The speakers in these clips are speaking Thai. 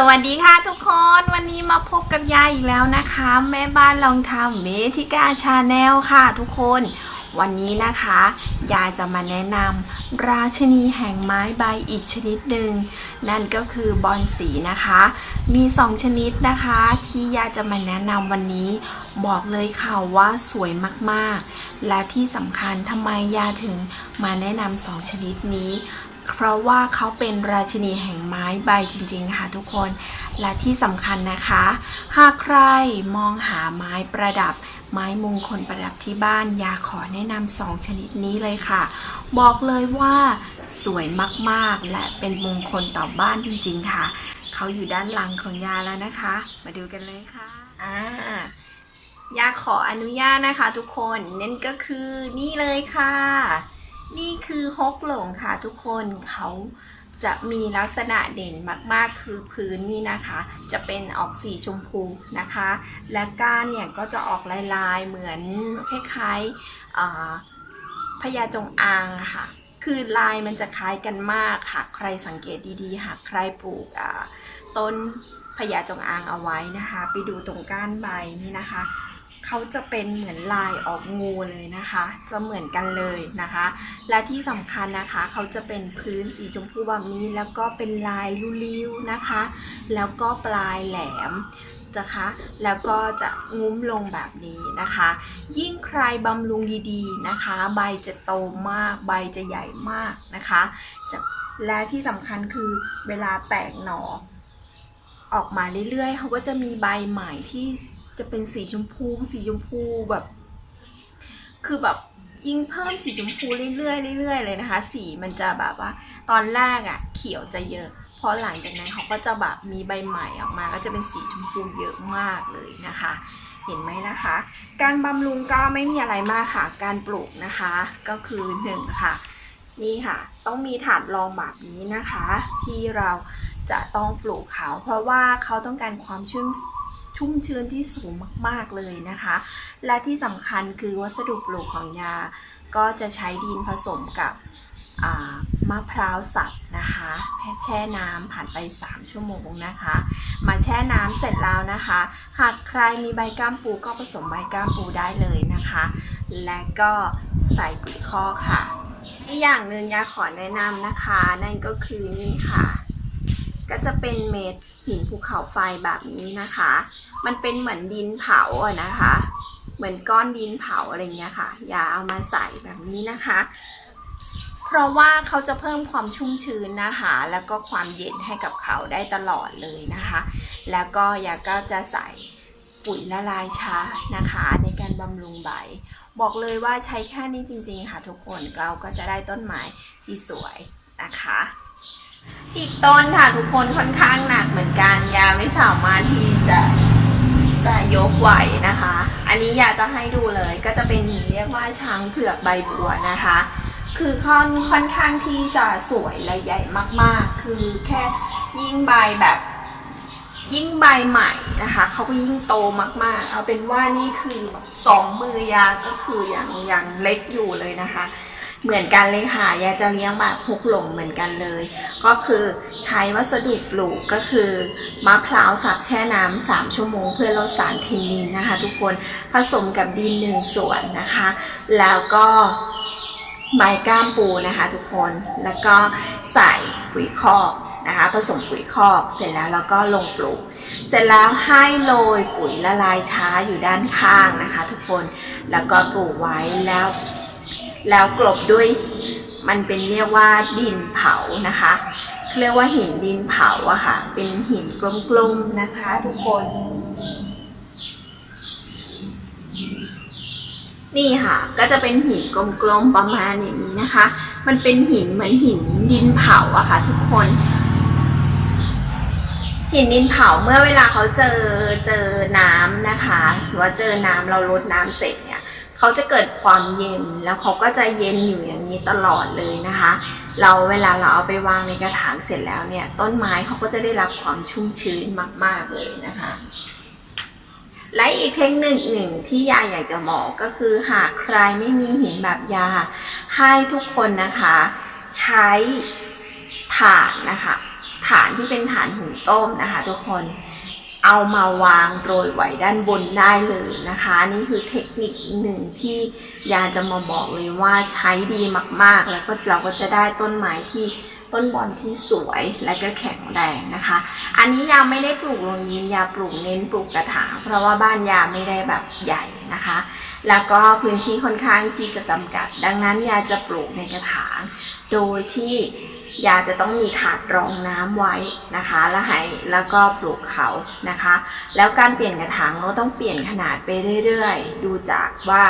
สวัสดีค่ะทุกคนวันนี้มาพบกับยายอีกแล้วนะคะ แม่บ้านลองทำเมธิกาชาแนลค่ะทุกคน วันนี้นะคะ ยายจะมาแนะนำราชนีแห่งไม้ใบอีกชนิดหนึ่งนั่นก็คือบอนสีนะคะ มีสองชนิดนะคะ ที่ยายจะมาแนะนำวันนี้ บอกเลยค่ะว่าสวยมากๆ และที่สำคัญทำไมยาถึงมาแนะนำสองชนิดนี้ เพราะว่าเขาเป็นราชินีแห่งไม้ใบจริงๆค่ะทุกคนและที่สำคัญนะคะ หากใครมองหาไม้ประดับ ไม้มงคลประดับที่บ้านยาขอแนะนำสองชนิดนี้เลยค่ะ บอกเลยว่าสวยมากๆ และเป็นมงคลต่อบ้านจริงๆค่ะ เขาอยู่ด้านหลังของยาแล้วนะคะ มาดูกันเลยค่ะอ่ายาขออนุญาตนะคะทุกคนนั่นก็คือนี่เลยค่ะ นี่คือฮกหลงค่ะทุกคนเขาจะมีลักษณะเด่นมากๆ คือพื้นนี่นะคะ จะเป็นออกสีชมพูนะคะ และก้านเนี่ยก็จะออกลายๆเหมือนคล้ายๆพญาจงอางค่ะ คือลายมันจะคล้ายกันมากหากใครสังเกตดีๆ หากใครปลูกต้นพญาจงอางเอาไว้นะคะ ไปดูตรงก้านใบนี่นะคะ เขาจะเป็นเหมือนลายออกงูเลยนะคะ จะเหมือนกันเลยนะคะ และที่สำคัญนะคะเขาจะเป็นพื้นสีชมพูแบบนี้แล้วก็เป็นลายริ้วๆนะคะ แล้วก็ปลายแหลมนะคะแล้วก็จะงุ้มลงแบบนี้นะคะ ยิ่งใครบำรุงดีๆนะคะ ใบจะโตมาก ใบจะใหญ่มากนะคะจะและที่สำคัญคือเวลาแตกหน่อออกมาเรื่อยๆเขาก็จะมีใบใหม่ที่ จะเป็นสีชมพูสีชมพูแบบ คือแบบยิ่งเพิ่มสีชมพูเรื่อยๆเรื่อยๆเลยนะคะ สีมันจะแบบว่า ตอนแรกอะ่ะ เขียวจะเยอะเพราะหลังจากนั้นเขาก็จะแบบมีใบใหม่ออกมา ก็จะเป็นสีชมพูเยอะมากเลยนะคะ เห็นไหมนะคะ การบำรุงก็ไม่มีอะไรมากค่ะ การปลูกนะคะ ก็คือหนึ่งค่ะ นี่ค่ะ ต้องมีถาดรองแบบนี้นะคะ ที่เราจะต้องปลูกเขา เพราะว่าเขาต้องการความชุ่ม ชุ่มชื้นที่สูงมาก ๆ เลยนะคะ และที่สำคัญคือวัสดุปลูกของยา ก็จะใช้ดินผสมกับมะพร้าวสับนะคะแช่น้ำผ่านไป 3 ชั่วโมงนะคะ มาแช่น้ำเสร็จแล้วนะคะ หากใครมีใบก้ามปูก็ผสมใบก้ามปูได้เลยนะคะ และก็ใส่ปุ๋ยคอค่ะอีกอย่างหนึ่งยาขอแนะนำนะคะ นั่นก็คือนี่ค่ะ ก็จะเป็นเม็ดหินภูเขาไฟแบบนี้นะคะ มันเป็นเหมือนดินเผาอะนะคะ เหมือนก้อนดินเผาอะไรเงี้ยค่ะ อย่าเอามาใส่แบบนี้นะคะ เพราะว่าเขาจะเพิ่มความชุ่มชื้นนะคะ แล้วก็ความเย็นให้กับเขาได้ตลอดเลยนะคะ แล้วก็ยาก็จะใส่ปุ๋ยละลายช้านะคะ ในการบำรุงใบ บอกเลยว่าใช้แค่นี้จริงๆค่ะทุกคนเราก็จะได้ต้นไม้ที่สวยนะคะ อีกต้นค่ะทุกคนค่อนข้างหนักเหมือนกันยาไม่สามารถที่จะจะยกไหวนะคะ อันนี้อยากจะให้ดูเลยก็จะเป็นเรียกว่าช้างเผือกใบบัวนะคะ คือค่อนค่อนข้างที่จะสวยและใหญ่มากๆ คือแค่ยิ่งใบแบบ ยิ่งใบใหม่นะคะเขาก็ยิ่งโตมากๆ เอาเป็นว่านี่คือสองมือยาก็คือย่างย่างเล็กอยู่เลยนะคะ เหมือนกันเลยค่ะยาจะเลี้ยงแบบฮุกหลงเหมือนกันเลย ก็คือใช้วัสดุปลูกก็คือมะพร้าวสับแช่น้ำสามชั่วโมง เพื่อลดสารเทนนินนะคะ ทุกคนผสมกับดินหนึ่งส่วนนะคะ แล้วก็ใบก้ามปูนะคะ ทุกคนแล้วก็ใส่ปุ๋ยคอกนะคะผสมปุ๋ยคอกเสร็จแล้วเราก็ลงปลูก เสร็จแล้วให้โรยปุ๋ยละลายช้าอยู่ด้านข้างนะคะ ทุกคนแล้วก็ปลูกไว้แล้ว แล้วกลบด้วยมันเป็นเรียกว่าดินเผานะคะเรียกว่าหินดินเผาอะค่ะ เป็นหินกลมๆนะคะ ทุกคน นี่ค่ะ ก็จะเป็นหินกลมๆประมาณอย่างนี้นะคะ มันเป็นหินเหมือนหินดินเผาอะค่ะ ทุกคน หินดินเผาเมื่อเวลาเขาเจอเจอน้ำนะคะหรือว่าเจอน้ำเราลดน้ำเสร็จ เขาจะเกิดความเย็นแล้วเขาก็จะเย็นอยู่อย่างนี้ตลอดเลยนะคะ เราเวลาเราเอาไปวางในกระถางเสร็จแล้วเนี่ย ต้นไม้เขาก็จะได้รับความชุ่มชื้นมาก ๆเลยนะคะ และอีกเทคนิคหนึ่งที่ยาอยากจะบอกก็คือหากใครไม่มีหินแบบยา ให้ทุกคนนะคะ ใช้ถ่านนะคะ ฐานที่เป็นฐานหุงต้มนะคะ ทุกคน เอามาวางโรยไว้ด้านบนได้เลยนะคะ นี่คือเทคนิคหนึ่งที่ยาจะมาบอกเลยว่าใช้ดีมากๆ แล้วก็เราก็จะได้ต้นไม้ที่ต้นบอลที่สวยและก็แข็งแรงนะคะ อันนี้ยาไม่ได้ปลูกลงยินยาปลูกเน้นปลูกกระถางเพราะว่าบ้านยาไม่ได้แบบใหญ่นะคะ แล้วก็พื้นที่ค่อนข้างที่จะจำกัด ดังนั้นยาจะปลูกในกระถาง โดยที่ ยาจะต้องมีถาดรองน้ำไว้นะคะแล้วให้แล้วก็ปลูกเขานะคะ แล้วการเปลี่ยนกระถางเราต้องเปลี่ยนขนาดไปเรื่อยๆ ดูจากว่า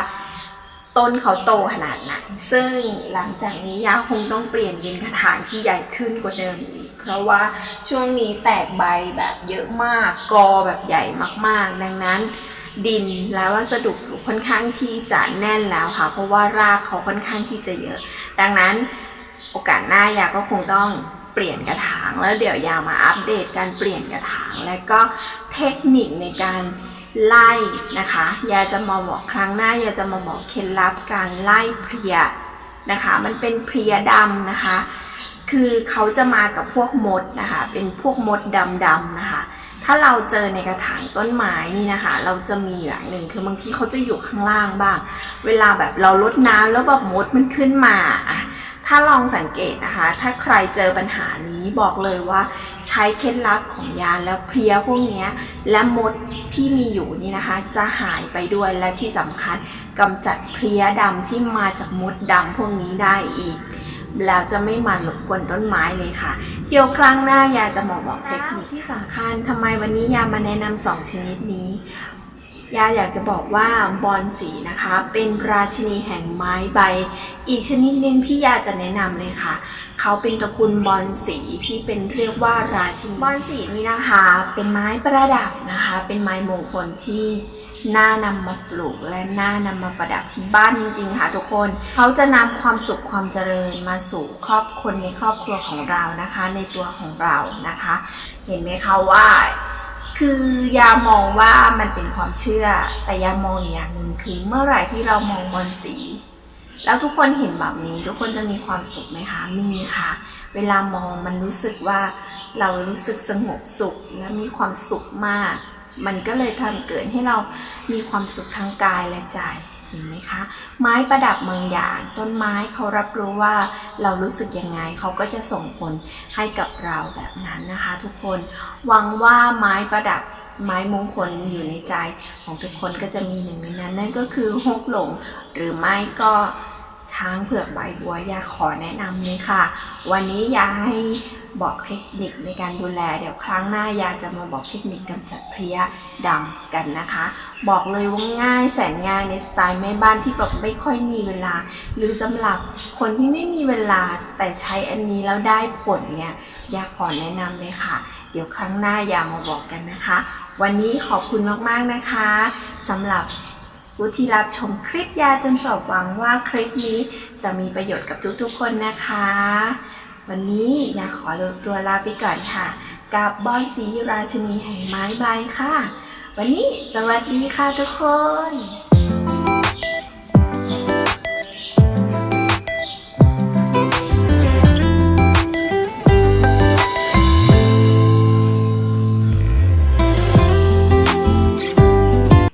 ต้นเขาโตขนาดไหนซึ่งหลังจากนี้ยาคงต้องเปลี่ยนเป็นกระถางที่ใหญ่ขึ้นกว่าเดิมอีก เพราะว่าช่วงนี้แตกใบแบบเยอะมาก กอแบบใหญ่มากๆ ดังนั้นดินและวัสดุค่อนข้างที่จะแน่นแล้วค่ะ เพราะว่ารากเขาค่อนข้างที่จะเยอะ ดังนั้น โอกาสหน้ายาก็คงต้องเปลี่ยนกระถาง แล้วเดี๋ยวยามาอัปเดตการเปลี่ยนกระถาง และก็เทคนิคในการไล่นะคะ ยาจะมาบอกครั้งหน้ายาจะมาบอกเคล็ดลับการไล่เพลียนะคะ มันเป็นเพลียดำนะคะ คือเขาจะมากับพวกมดนะคะ เป็นพวกมดดำๆนะคะ ถ้าเราเจอในกระถางต้นไม้นี่นะคะ เราจะมีอย่างหนึ่งคือบางทีเขาจะอยู่ข้างล่างบ้าง เวลาแบบเราลดน้ำแล้วแบบมดมันขึ้นมาอะ ถ้าลองสังเกตนะคะ ถ้าใครเจอปัญหานี้บอกเลยว่า ใช้เคล็ดลับของยาแล้วเพลียพวกนี้และมดที่มีอยู่นี่นะคะ จะหายไปด้วยและที่สำคัญกำจัดเพลียดำที่มาจากมดดำพวกนี้ได้อีก แล้วจะไม่มารบกวนต้นไม้เลยค่ะ เดี๋ยวครั้งหน้ายาจะมาบอกเทคนิคที่สำคัญทำไมวันนี้ยามาแนะนำสองชนิดนี้ ยาอยากจะบอกว่าบอนสีนะคะ เป็นราชินีแห่งไม้ใบ อีกชนิดหนึ่งที่ยาจะแนะนำเลยค่ะ เขาเป็นตระกูลบอนสีที่เป็นเรียกว่าราชินีบอนสีนี้นะคะ เป็นไม้ประดับนะคะ เป็นไม้มงคลที่น่านำมาปลูกและน่านำมาประดับที่บ้านจริงๆค่ะทุกคน เขาจะนำความสุขความเจริญมาสู่ครอบคนในครอบครัวของเรานะคะ ในตัวของเรานะคะ เห็นไหมคะว่า คือยามองว่ามันเป็นความเชื่อ แต่ยามองอย่างหนึ่งคือเมื่อไหร่ที่เรามองบนสี แล้วทุกคนเห็นแบบนี้ ทุกคนจะมีความสุขไหมคะมีค่ะ เวลามองมันรู้สึกว่าเรารู้สึกสงบสุขและมีความสุขมาก มันก็เลยทำเกิดให้เรามีความสุขทางกายและใจ เห็นไหมคะ ไม้ประดับบางอย่าง ต้นไม้เขารับรู้ว่าเรารู้สึกยังไงเขาก็จะส่งผลให้กับเราแบบนั้นนะคะ ทุกคนหวังว่าไม้ประดับไม้มงคลอยู่ในใจของทุกคนก็จะมีหนึ่งในนั้นนั่นก็คือฮกหลงหรือไม่ก็ ช้างเผือกใบบัวยาขอแนะนำเลยค่ะ วันนี้ยาให้บอกเทคนิคในการดูแล เดี๋ยวครั้งหน้ายาจะมาบอกเทคนิคกำจัดเพลี้ยดำกันนะคะ บอกเลยว่าง่ายแสนง่ายในสไตล์แม่บ้านที่แบบไม่ค่อยมีเวลา หรือสำหรับคนที่ไม่มีเวลาแต่ใช้อันนี้แล้วได้ผลเนี่ยยาขอแนะนำเลยค่ะ เดี๋ยวครั้งหน้ายามาบอกกันนะคะ วันนี้ขอบคุณมากๆนะคะสำหรับ ผู้ที่รับชมคลิปยาจนจบหวังว่าคลิปนี้จะมีประโยชน์กับทุกๆคนนะคะ วันนี้ยาขอตัวลาไปก่อนค่ะ กับบอนสีราชนีแห่งไม้ใบค่ะ วันนี้สวัสดีค่ะทุกคน